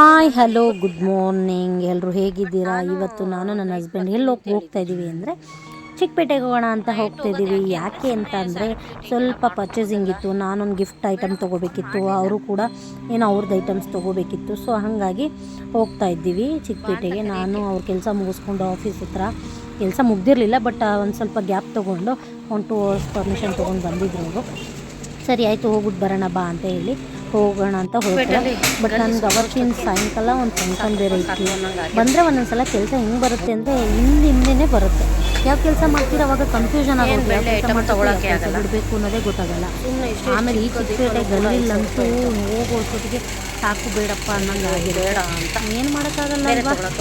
Hi hello good morning ಎಲ್ಲರೂ ಹೇಗಿದ್ದೀರಾ? ಇವತ್ತು ನಾನು ನನ್ನ ಹಸ್ಬೆಂಡ್ ಎಲ್ಲಿ ಹೋಗಿ ಹೋಗ್ತಾ ಇದ್ದೀವಿ ಅಂದರೆ ಚಿಕ್ಕಪೇಟೆಗೆ ಹೋಗೋಣ ಅಂತ ಹೋಗ್ತಾ ಇದ್ದೀವಿ ಯಾಕೆ ಅಂತ ಅಂದರೆ ಸ್ವಲ್ಪ ಪರ್ಚೇಸಿಂಗ್ ಇತ್ತು. ನಾನೊಂದು ಗಿಫ್ಟ್ ಐಟಮ್ ತೊಗೋಬೇಕಿತ್ತು. ಅವರು ಕೂಡ ಏನೋ ಅವ್ರದ್ದು ಐಟಮ್ಸ್ ತೊಗೋಬೇಕಿತ್ತು. ಸೊ ಹಾಗಾಗಿ ಹೋಗ್ತಾ ಇದ್ದೀವಿ ಚಿಕ್ಕಪೇಟೆಗೆ. ನಾನು ಅವ್ರ ಕೆಲಸ ಮುಗಿಸ್ಕೊಂಡು ಆಫೀಸ್ ಹತ್ರ. ಕೆಲಸ ಮುಗ್ದಿರಲಿಲ್ಲ ಬಟ್ ಒಂದು ಸ್ವಲ್ಪ ಗ್ಯಾಪ್ ತೊಗೊಂಡು, ಒಂದು ಟು ಅವರ್ಸ್ ಪರ್ಮಿಷನ್ ತೊಗೊಂಡು ಬಂದಿದ್ರು ಅವರು. ಸರಿ ಆಯಿತು ಹೋಗ್ಬಿಟ್ಟು ಬರೋಣ ಬಾ ಅಂತ ಹೇಳಿ ಹೋಗೋಣ ಅಂತ ಹೋಗ್ತಾರೆ. ಬಟ್ ನನಗೆ ಅವತ್ತಿನ ಸಾಯಂಕಾಲ ಒಂದು ಫಂಕ್ಷನ್ ಬೇರೆ ಇತ್ತು. ಬಂದರೆ ಒಂದೊಂದ್ಸಲ ಕೆಲಸ ಹೆಂಗೆ ಬರುತ್ತೆ ಅಂದರೆ ಹಿಂದೆ ಹಿಂದೆನೇ ಬರುತ್ತೆ. ಯಾವ ಕೆಲಸ ಮಾಡ್ತೀರ ಅವಾಗ ಕನ್ಫ್ಯೂಷನ್ ಆಗುತ್ತೆ. ಕೆಲಸ ಬಿಡಬೇಕು ಅನ್ನೋದೇ ಗೊತ್ತಾಗಲ್ಲ. ಆಮೇಲೆ ಈ ಚಿಕ್ಕಪೇಟೆ ಹೋಗೋ ಹೋಗೋಷ್ಟೊತ್ತಿಗೆ ಸಾಕು ಬೇಡಪ್ಪ ಅನ್ನೋಂಗಾಗಿದೆ ಆಗಿದೆ. ಏನು ಮಾಡೋಕ್ಕಾಗಲ್ಲ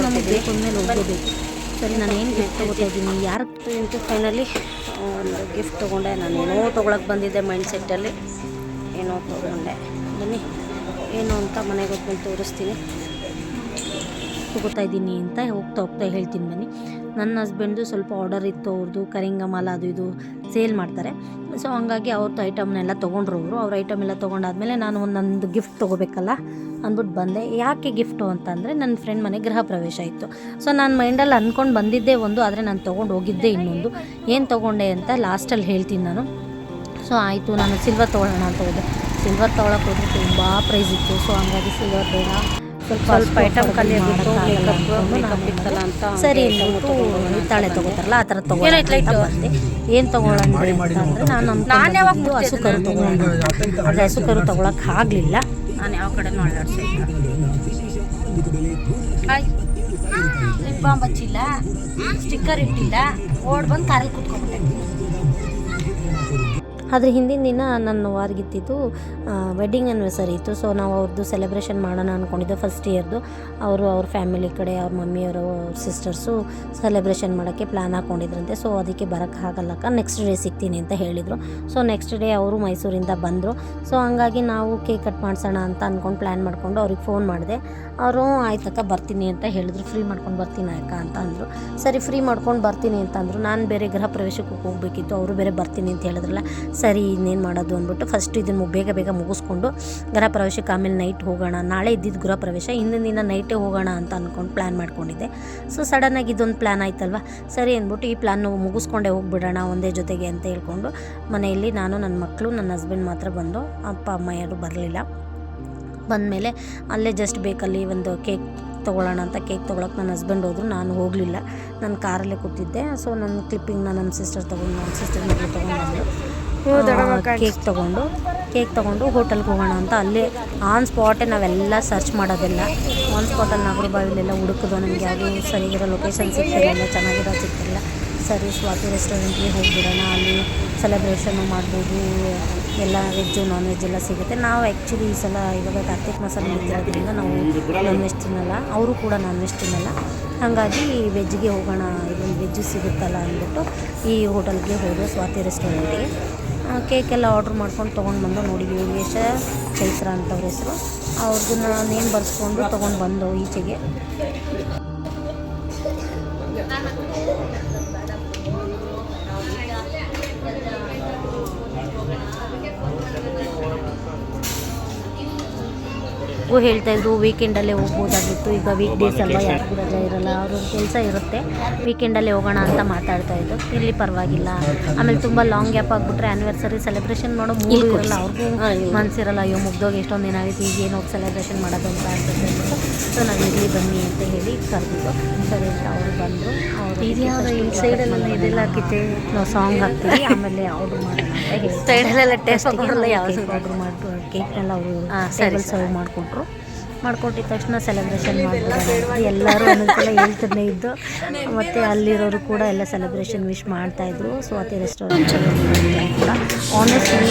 ನಮಗೆ ಬೇಕು ಅಂದಮೇಲೆ ಹೋಗಲೇಬೇಕು. ಸರಿ ನಾನು ಏನು ಗಿಫ್ಟ್ ತೊಗೋತಾ ಇದ್ದೀನಿ, ಯಾರು ಅಂತ ಫೈನಲಿ ಒಂದು ಗಿಫ್ಟ್ ತೊಗೊಂಡೆ. ನಾನು ಏನೋ ತೊಗೊಳಕ್ಕೆ ಬಂದಿದ್ದೆ ಮೈಂಡ್ ಸೆಟ್ಟಲ್ಲಿ ಏನೋ ತೊಗೊಂಡೆ. ಬನ್ನಿ, ಏನು ಅಂತ ಮನೆಗೆ ಹೋಗ್ಬಂದು ತೋರಿಸ್ತೀನಿ. ತಗೋತಾ ಇದ್ದೀನಿ ಅಂತ ಹೋಗ್ತಾ ಹೋಗ್ತಾ ಹೇಳ್ತೀನಿ ಬನ್ನಿ. ನನ್ನ ಹಸ್ಬೆಂಡ್ದು ಸ್ವಲ್ಪ ಆರ್ಡರ್ ಇತ್ತು ಅವ್ರದ್ದು ಕರಿಂಗಮಾಲ ಅದು ಇದು ಸೇಲ್ ಮಾಡ್ತಾರೆ. ಸೊ ಹಂಗಾಗಿ ಅವ್ರದ್ದು ಐಟಮ್ನೆಲ್ಲ ತೊಗೊಂಡ್ರು ಅವರು. ಅವ್ರ ಐಟಮ್ ಎಲ್ಲ ತೊಗೊಂಡಾದ್ಮೇಲೆ ನಾನು ಒಂದು ನಂದು ಗಿಫ್ಟ್ ತೊಗೋಬೇಕಲ್ಲ ಅಂದ್ಬಿಟ್ಟು ಬಂದೆ. ಯಾಕೆ ಗಿಫ್ಟು ಅಂತಂದರೆ ನನ್ನ ಫ್ರೆಂಡ್ ಮನೆ ಗೃಹ ಪ್ರವೇಶ ಇತ್ತು. ಸೊ ನಾನು ಮೈಂಡಲ್ಲಿ ಅಂದ್ಕೊಂಡು ಬಂದಿದ್ದೆ ಒಂದು, ಆದರೆ ನಾನು ತೊಗೊಂಡು ಹೋಗಿದ್ದೆ ಇನ್ನೊಂದು. ಏನು ತೊಗೊಂಡೆ ಅಂತ ಲಾಸ್ಟಲ್ಲಿ ಹೇಳ್ತೀನಿ ನಾನು. ಸೊ ಆಯಿತು, ನಾನು ಸಿಲ್ವರ್ ತೊಗೊಳ್ಳೋಣ ಅಂತ ಹೋದೆ. ಸಿಲ್ವರ್ ತೊಗೊಳಕ್ಕೆ ಹೋದ್ರೆ ತುಂಬ ಪ್ರೈಸ್ ಇತ್ತು. ಸೊ ಹಂಗಾಗಿ ಸಿಲ್ವರ್ ಬೇಡ. ಸ್ವಲ್ಪ ಸ್ವಲ್ಪ ಐಟಮ್ ಮಾಡೋಕ್ಕಾಗಲ್ಲ ಮೇಕಪ್ ಮೇಕಪ್ ಇತ್ತಲ್ಲ ಅಂತ ಸರಿ ತಾಳೆ ತಗೋತಾರಲ್ಲ ಆ ಥರ ತಗೋತಾರೆ ಏನ್ ಅಂತ light? ಬಂದೆ. ಏನು ತಗೊಳ್ಳೋಣ ಅಂತಂದರೆ ನಾನು ನಾನ್ ಯಾವಾಗ ಹಸು ಕರು ತಗೊಳ್ಳೋಣ. ಆದರೆ ಹಸು ಕರು ತಗೊಳಕ್ಕೆ ಆಗಲಿಲ್ಲ. ನಾನು ಯಾವ ಕಡೆ ಹಾಯ್ ಲಿಪ್ ಬಾಂಬ್ ಹಚ್ಚಿಲ್ಲ ಸ್ಟಿಕ್ಕರ್ ಇಟ್ಟಿಲ್ಲ ಓಡ್ ಬಂದು ಕಾರಲ್ಲಿ ಕುತ್ಕೊಂಡ್ಬಿಟ್ಟೆ. ಆದರೆ ಹಿಂದಿನ ದಿನ ನನ್ನ ವಾರ್ಗಿತ್ತಿದ್ದು ವೆಡ್ಡಿಂಗ್ ಆ್ಯನಿವರ್ಸರಿ ಇತ್ತು. ಸೊ ನಾವು ಅವ್ರದ್ದು ಸೆಲೆಬ್ರೇಷನ್ ಮಾಡೋಣ ಅಂದ್ಕೊಂಡಿದ್ದೆ ಫಸ್ಟ್ ಇಯರ್ದು ಅವರು ಅವ್ರ ಫ್ಯಾಮಿಲಿ ಕಡೆ, ಅವ್ರ ಮಮ್ಮಿಯವರು, ಅವ್ರ ಸಿಸ್ಟರ್ಸು ಸೆಲೆಬ್ರೇಷನ್ ಮಾಡೋಕ್ಕೆ ಪ್ಲ್ಯಾನ್ ಹಾಕ್ಕೊಂಡಿದ್ರಂತೆ ಸೊ ಅದಕ್ಕೆ ಬರೋಕ್ಕೆ ಆಗಲ್ಲಕ್ಕ ನೆಕ್ಸ್ಟ್ ಡೇ ಸಿಗ್ತೀನಿ ಅಂತ ಹೇಳಿದರು. ಸೊ ನೆಕ್ಸ್ಟ್ ಡೇ ಅವರು ಮೈಸೂರಿಂದ ಬಂದರು. ಸೊ ಹಂಗಾಗಿ ನಾವು ಕೇಕ್ ಕಟ್ ಮಾಡಿಸೋಣ ಅಂತ ಅಂದ್ಕೊಂಡು ಪ್ಲ್ಯಾನ್ ಮಾಡಿಕೊಂಡು ಅವ್ರಿಗೆ ಫೋನ್ ಮಾಡಿದೆ. ಅವರು ಆಯ್ತಕ್ಕ ಬರ್ತೀನಿ ಅಂತ ಹೇಳಿದ್ರು. ಫ್ರೀ ಮಾಡ್ಕೊಂಡು ಬರ್ತೀನಿ ಅಕ್ಕ, ಅಂತ ಅಂದರು. ಸರಿ ಫ್ರೀ ಮಾಡ್ಕೊಂಡು ಬರ್ತೀನಿ ಅಂತಂದರು ನಾನು ಬೇರೆ ಗೃಹ ಪ್ರವೇಶಕ್ಕೆ ಹೋಗಬೇಕಿತ್ತು. ಅವರು ಬೇರೆ ಬರ್ತೀನಿ ಅಂತ ಹೇಳಿದ್ರಲ್ಲ. ಸರಿ, ಇನ್ನೇನು ಮಾಡೋದು ಅಂದ್ಬಿಟ್ಟು ಫಸ್ಟ್ ಇದನ್ನು ಬೇಗ ಬೇಗ ಮುಗಿಸ್ಕೊಂಡು ಗೃಹ ಪ್ರವೇಶಕ್ಕೆ ಆಮೇಲೆ ನೈಟ್ ಹೋಗೋಣ. ನಾಳೆ ಇದ್ದಿದ್ದು ಗೃಹ ಪ್ರವೇಶ ಹಿಂದಿನ ದಿನ ನೈಟೇ ಹೋಗೋಣ ಅಂತ ಅಂದ್ಕೊಂಡು ಪ್ಲ್ಯಾನ್ ಮಾಡ್ಕೊಂಡಿದ್ದೆ. ಸೊ ಸಡನ್ನಾಗಿ ಇದೊಂದು ಪ್ಲ್ಯಾನ್ ಆಯ್ತಲ್ವ? ಸರಿ ಅಂದ್ಬಿಟ್ಟು ಈ ಪ್ಲ್ಯಾನ್ ಮುಗಿಸ್ಕೊಂಡೇ ಹೋಗ್ಬಿಡೋಣ ಒಂದೇ ಜೊತೆಗೆ ಅಂತ ಹೇಳ್ಕೊಂಡು ಮನೆಯಲ್ಲಿ ನಾನು ನನ್ನ ಮಕ್ಕಳು ನನ್ನ ಹಸ್ಬೆಂಡ್ ಮಾತ್ರ ಬಂದು ಅಪ್ಪ, ಅಮ್ಮ ಯಾರು ಬರಲಿಲ್ಲ. ಬಂದಮೇಲೆ ಅಲ್ಲೇ ಜಸ್ಟ್ ಬೇಕಲ್ಲಿ ಒಂದು ಕೇಕ್ ತೊಗೊಳ್ಳೋಣ ಅಂತ ಕೇಕ್ ತೊಗೊಳಕ್ಕೆ ನನ್ನ ಹಸ್ಬೆಂಡ್ ಹೋದ್ರು. ನಾನು ಹೋಗಲಿಲ್ಲ. ನಾನು ಕಾರಲ್ಲೇ ಕೂತಿದ್ದೆ. ಸೊ ನನ್ನ ಕ್ಲಿಪ್ಪಿಂಗ್ನ ನನ್ನ ಸಿಸ್ಟರ್ ತೊಗೊಂಡು ನನ್ನ ಸಿಸ್ಟರ್ ಮಗಳು ತೊಗೊಂಡು ಕೇಕ್ ತೊಗೊಂಡು ಕೇಕ್ ತೊಗೊಂಡು ಹೋಟೆಲ್ಗೆ ಹೋಗೋಣ ಅಂತ ಅಲ್ಲೇ ಆನ್ ಸ್ಪಾಟೇ ನಾವೆಲ್ಲ ಸರ್ಚ್ ಮಾಡೋದಿಲ್ಲ. ಆನ್ ಸ್ಪಾಟಲ್ಲಿ ನಾಗರ ಬಾವಿಲೆಲ್ಲ ಹುಡುಕಿದ್ವು ನನಗೆ ಯಾವುದು ಸರಿಗಿರೋ ಲೊಕೇಶನ್ ಸಿಗ್ತಿರಲಿಲ್ಲ ಚೆನ್ನಾಗಿರೋ ಸಿಗ್ತಿರಲಿಲ್ಲ. ಸರಿ ಸ್ವಾತಿ ರೆಸ್ಟೋರೆಂಟ್ಗೆ ಹೋಗ್ಬಿಡೋಣ ಅಲ್ಲಿ ಸೆಲೆಬ್ರೇಷನ್ನು ಮಾಡ್ಬೋದು ಎಲ್ಲ ವೆಜ್ಜು ನಾನ್ ವೆಜ್ ಎಲ್ಲ ಸಿಗುತ್ತೆ. ನಾವು ಆ್ಯಕ್ಚುಲಿ ಈ ಸಲ ಇವಾಗ ಕಾರ್ತಿಕ್ ಮಾಸ ನಡೀತಿರೋದ್ರಿಂದ ನಾವು ನಾನ್ ವೆಜ್ ತಿನ್ನಲ್ಲ ಅವರು ಕೂಡ ನಾನ್ ವೆಜ್ ತಿನ್ನಲ್ಲ. ಹಾಗಾಗಿ ವೆಜ್ಗೆ ಹೋಗೋಣ ಇದೊಂದು ವೆಜ್ ಸಿಗುತ್ತಲ್ಲ ಅಂದ್ಬಿಟ್ಟು ಈ ಹೋಟೆಲ್ಗೆ ಹೋದೆ ಸ್ವಾತಿ ರೆಸ್ಟೋರೆಂಟ್ಗೆ ಕೇಕ್ ಎಲ್ಲ ಆರ್ಡ್ರ್ ಮಾಡ್ಕೊಂಡು ತೊಗೊಂಡು ಬಂದು ನೋಡಿ ಯೋಗೇಶ ಚೈತ್ರ ಅಂತವ್ರ ಹೆಸರು. ಅವ್ರದ್ದು ನೇಮ್ ಬರ್ಸ್ಕೊಂಡು ತೊಗೊಂಡು ಬಂದು ಈಚೆಗೆ. ಅವ್ರು ಹೇಳ್ತಾ ಇದ್ರು ವೀಕೆಂಡಲ್ಲೇ ಹೋಗ್ಬೋದಾಗಿತ್ತು. ಈಗ ವೀಕ್ ಡೇಸ್ ಅಲ್ವಾ ಯಾರಿಗೂ ರಜೆ ಇರಲ್ಲ ಅವ್ರ ಕೆಲಸ ಇರುತ್ತೆ. ವೀಕೆಂಡಲ್ಲೇ ಹೋಗೋಣ ಅಂತ ಮಾತಾಡ್ತಾ ಇದ್ರು ಇಲ್ಲಿ ಪರವಾಗಿಲ್ಲ. ಆಮೇಲೆ ತುಂಬ ಲಾಂಗ್ ಗ್ಯಾಪ್ ಆಗಿಬಿಟ್ರೆ ಆ್ಯನಿವರ್ಸರಿ ಸೆಲೆಬ್ರೇಷನ್ ಮಾಡೋ ಮೂರು ಇರಲ್ಲ ಅವ್ರಿಗೂ ಮನಸ್ಸಿರಲ್ಲ ಅಯ್ಯೋ ಮುಗ್ದೋಗಿ ಎಷ್ಟೊಂದು ದಿನ ಈಗ ಏನು ಹೋಗಿ ಸೆಲೆಬ್ರೇಷನ್ ಮಾಡೋದು ಅಂತ ಅನ್ಸುತ್ತೆ ಸೊ ನಾನು ಇಲ್ಲಿ ಬನ್ನಿ ಅಂತ ಹೇಳಿ ಕರೆದಿದ್ದು. ಸರಿ ಅಂತ ಅವರು ಬಂದರು. ಈ ಸೈಡಲ್ಲೆಲ್ಲ ಇದೆಲ್ಲ ನಾವು ಸಾಂಗ್ ಹಾಕ್ತೀವಿ ಆಮೇಲೆ ಆರ್ಡ್ರ್ ಮಾಡೋಣ ಹೇಳಿ ಸೈಡಲ್ಲೆಲ್ಲ ಟೇಸ್ಟ್ ಯಾವುದು? ಆರ್ಡ್ರ್ ಮಾಡಿ ಕೇಕ್ನೆಲ್ಲ ಅವರು ಟೇಬಲ್ ಸರ್ವ್ ಮಾಡಿಕೊಟ್ರು. ಮಾಡ್ಕೊಟ್ಟಿದ ತಕ್ಷಣ ಸೆಲೆಬ್ರೇಷನ್ ಮಾಡ್ತಾರೆ ಎಲ್ಲರೂ ಒಂದೊಂದ್ಸಲ ಹೇಳ್ತಾನೆ ಇದ್ದು, ಮತ್ತು ಅಲ್ಲಿರೋರು ಕೂಡ ಎಲ್ಲ ಸೆಲೆಬ್ರೇಷನ್ ವಿಶ್ ಮಾಡ್ತಾಯಿದ್ರು ಸ್ವಾತಿ ರೆಸ್ಟೋರೆಂಟ್ ಕೂಡ honestly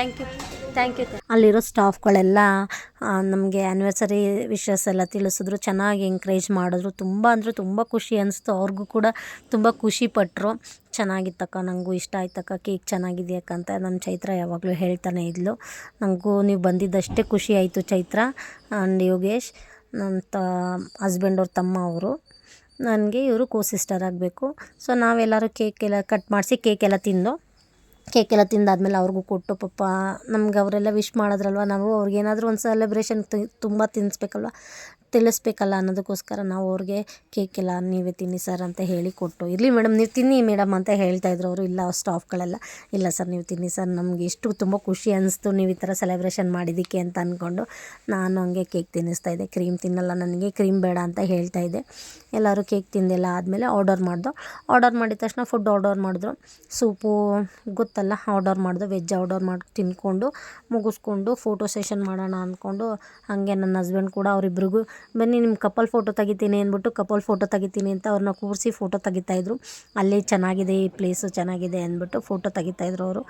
thank you thank you ಅಲ್ಲಿರೋ ಸ್ಟಾಫ್ಗಳೆಲ್ಲ ನಮಗೆ ಆ್ಯನಿವರ್ಸರಿ ವಿಶಸ್ ಎಲ್ಲ ತಿಳಿಸಿದ್ರು, ಚೆನ್ನಾಗಿ ಎನ್ಕರೇಜ್ ಮಾಡಿದ್ರು. ತುಂಬ ಅಂದರೆ ತುಂಬ ಖುಷಿ ಅನಿಸ್ತು. ಅವ್ರಿಗೂ ಕೂಡ ತುಂಬ ಖುಷಿ ಪಟ್ಟರು ಚೆನ್ನಾಗಿತ್ತಕ್ಕ ನನಗೂ ಇಷ್ಟ ಆಯ್ತಕ್ಕ, ಕೇಕ್ ಚೆನ್ನಾಗಿದೆಯಕ್ಕ ಅಂತ ನಮ್ಮ ಚೈತ್ರ ಯಾವಾಗಲೂ ಹೇಳ್ತಾನೆ ಇದ್ಲು. ನನಗೂ ನೀವು ಬಂದಿದ್ದಷ್ಟೇ ಖುಷಿ ಆಯಿತು ಚೈತ್ರ ಆ್ಯಂಡ್ ಯೋಗೇಶ್ ನನ್ನ ತ ಹಸ್ಬೆಂಡ್ ಅವ್ರ ತಮ್ಮ ಅವರು. ನನಗೆ ಇವರು ಕೋ ಸಿಸ್ಟರ್ ಆಗಬೇಕು. ಸೊ ನಾವೆಲ್ಲರೂ ಕೇಕ್ ಎಲ್ಲ ಕಟ್ ಮಾಡಿಸಿ ಕೇಕ್ ಎಲ್ಲ ತಿಂದು ಕೇಕ್ ಎಲ್ಲ ತಿಂದಾದ್ಮೇಲೆ ಅವ್ರಿಗೂ ಕೊಟ್ಟು, ಪಾಪ ನಮ್ಗೆ ಅವರೆಲ್ಲ ವಿಶ್ ಮಾಡಿದ್ರಲ್ವ, ನಾವು ಅವ್ರಿಗೇನಾದರೂ ಒಂದು ಸೆಲೆಬ್ರೇಷನ್ ತುಂಬ ತಿನ್ನಿಸ್ಬೇಕಲ್ವ ತಿಳಿಸ್ಬೇಕಲ್ಲ ಅನ್ನೋದಕ್ಕೋಸ್ಕರ ನಾವು ಅವ್ರಿಗೆ ಕೇಕ್ ಎಲ್ಲ ನೀವೇ ತಿನ್ನಿ ಸರ್ ಅಂತ ಹೇಳಿ ಕೊಟ್ಟು, ಇರಲಿ ಮೇಡಮ್ ನೀವು ತಿನ್ನಿ ಮೇಡಮ್ ಅಂತ ಹೇಳ್ತಾ ಇದ್ರು ಅವರು, ಇಲ್ಲ ಸ್ಟಾಫ್ಗಳೆಲ್ಲ ಇಲ್ಲ ಸರ್ ನೀವು ತಿನ್ನಿ ಸರ್ ನಮಗೆ ಇಷ್ಟು ತುಂಬ ಖುಷಿ ಅನಿಸ್ತು ನೀವು ಈ ಥರ ಸೆಲೆಬ್ರೇಷನ್ ಮಾಡಿದ್ದಕ್ಕೆ ಅಂತ ಅಂದ್ಕೊಂಡು ನಾನು ಹಂಗೆ ಕೇಕ್ ತಿನ್ನಿಸ್ತಾ ಇದ್ದೆ ಕ್ರೀಮ್ ತಿನ್ನಲ್ಲ ನನಗೆ ಕ್ರೀಮ್ ಬೇಡ ಅಂತ ಹೇಳ್ತಾ ಇದ್ದೆ. ಎಲ್ಲರೂ ಕೇಕ್ ತಿಂದೆಲ್ಲ ಆದಮೇಲೆ ಆರ್ಡರ್ ಮಾಡಿದೋ ಆರ್ಡರ್ ಮಾಡಿದ ತಕ್ಷಣ ಫುಡ್ ಆರ್ಡರ್ ಮಾಡಿದ್ರು, ಸೂಪು ಗೊತ್ತಲ್ಲ ಆರ್ಡರ್ ಮಾಡಿದೆ ವೆಜ್ ಆರ್ಡರ್ ಮಾಡಿ ತಿಂದ್ಕೊಂಡು ಮುಗಿಸ್ಕೊಂಡು ಫೋಟೋ ಸೆಷನ್ ಮಾಡೋಣ ಅಂದ್ಕೊಂಡು ಹಾಗೆ ನನ್ನ ಹಸ್ಬೆಂಡ್ ಕೂಡ ಅವರಿಬ್ರಿಗೂ, ಬನ್ನಿ ನಿಮ್ಮ ಕಪಲ್ ಫೋಟೋ ತೆಗಿತೀನಿ ಅಂದ್ಬಿಟ್ಟು ಕಪಲ್ ಫೋಟೋ ತೆಗಿತೀನಿ ಅಂತ ಅವ್ರನ್ನ ಕೂರಿಸಿ ಫೋಟೋ ತೆಗಿತಾಯಿದ್ರು ಅಲ್ಲಿ ಚೆನ್ನಾಗಿದೆ, ಈ ಪ್ಲೇಸು ಚೆನ್ನಾಗಿದೆ ಅಂದ್ಬಿಟ್ಟು ಫೋಟೋ ತೆಗಿತಾಯಿದ್ರು ಅವರು.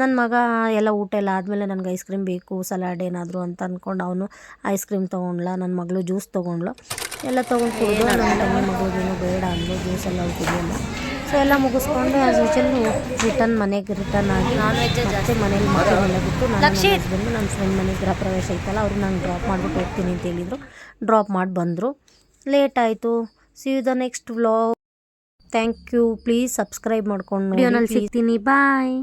ನನ್ನ ಮಗ ಎಲ್ಲ ಊಟ ಎಲ್ಲ ಆದಮೇಲೆ ನನಗೆ ಐಸ್ ಕ್ರೀಮ್ ಬೇಕು ಸಲಾಡ್ ಏನಾದರೂ ಅಂತ ಅಂದ್ಕೊಂಡು ಅವನು ಐಸ್ ಕ್ರೀಮ್ ತೊಗೊಂಡ್ಲ ನನ್ನ ಮಗಳು ಜ್ಯೂಸ್ ತೊಗೊಂಡ್ಲು ಎಲ್ಲ ತೊಗೊಂಡು ಕುಡಿದು ನನ್ನ ಮಗಳಿಗೇನು ಬೇಡ ಅಂದರು ಜ್ಯೂಸೆಲ್ಲ ಕುಡಿಯಲ್ಲ. ಸೊ ಎಲ್ಲ ಮುಗಿಸ್ಕೊಂಡು ಆ್ಯಸ್ ಯೂಶಲ್ ರಿಟರ್ನ್ ಮನೆಗೆ ರಿಟರ್ನ್ ಆಗಿ ನಾನ್ ವೆಜ್ ಜಾಸ್ತಿ. ಮನೇಲಿ ಬಿಟ್ಟು ನಾನು ನನ್ನ ಹಸ್ಬೆಂಡು ನನ್ನ ಫ್ರೆಂಡ್ ಮನೆ ಗೃಹ ಪ್ರವೇಶ ಇತ್ತಲ್ಲ ಅವ್ರು ನಂಗೆ ಡ್ರಾಪ್ ಮಾಡಿಬಿಟ್ಟು ಹೋಗ್ತೀನಿ ಅಂತ ಹೇಳಿದರು. ಡ್ರಾಪ್ ಮಾಡಿ ಬಂದರು. ಲೇಟ್ ಆಯಿತು. See you the next vlog thank you please subscribe ಮಾಡ್ಕೊಂಡು ವಿಡಿಯೋನಲ್ಲಿ ಸಿಗ್ತೀನಿ. ಬಾಯ್